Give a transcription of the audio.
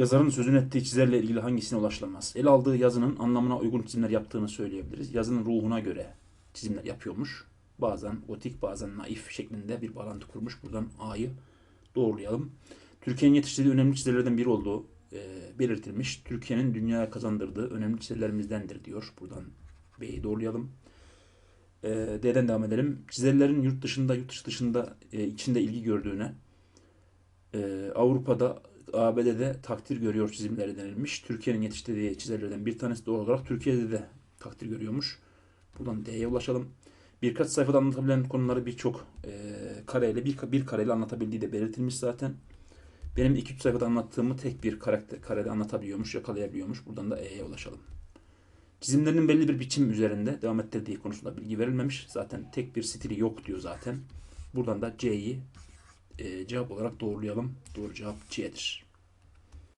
Yazarın sözünü ettiği çizerle ilgili hangisine ulaşılamaz? El aldığı yazının anlamına uygun çizimler yaptığını söyleyebiliriz. Yazının ruhuna göre çizimler yapıyormuş. Bazen gotik bazen naif şeklinde bir bağlantı kurmuş. Buradan A'yı doğrulayalım. Türkiye'nin yetiştirdiği önemli çizerlerden biri olduğu e, belirtilmiş. Türkiye'nin dünyaya kazandırdığı önemli çizerlerimizdendir diyor. Buradan B'yi doğrulayalım. E, D'den devam edelim. Çizerlerin yurt dışında, yurt dışı dışında e, içinde ilgi gördüğüne, e, Avrupa'da, ABD'de takdir görüyor çizimleri denilmiş. Türkiye'nin yetiştirdiği çizerlerden bir tanesi doğal olarak Türkiye'de de takdir görüyormuş. Buradan D'ye ulaşalım. Birkaç sayfada anlatabilen konuları birçok e, kareyle bir, bir kareyle anlatabildiği de belirtilmiş zaten. Benim 2-3 sayfada anlattığımı tek bir karakter, karede anlatabiliyormuş, yakalayabiliyormuş. Buradan da E'ye ulaşalım. Çizimlerinin belli bir biçim üzerinde devam ettirdiği konusunda bilgi verilmemiş. Zaten tek bir stili yok diyor zaten. Buradan da C'yi cevap olarak doğrulayalım. Doğru cevap C'dir.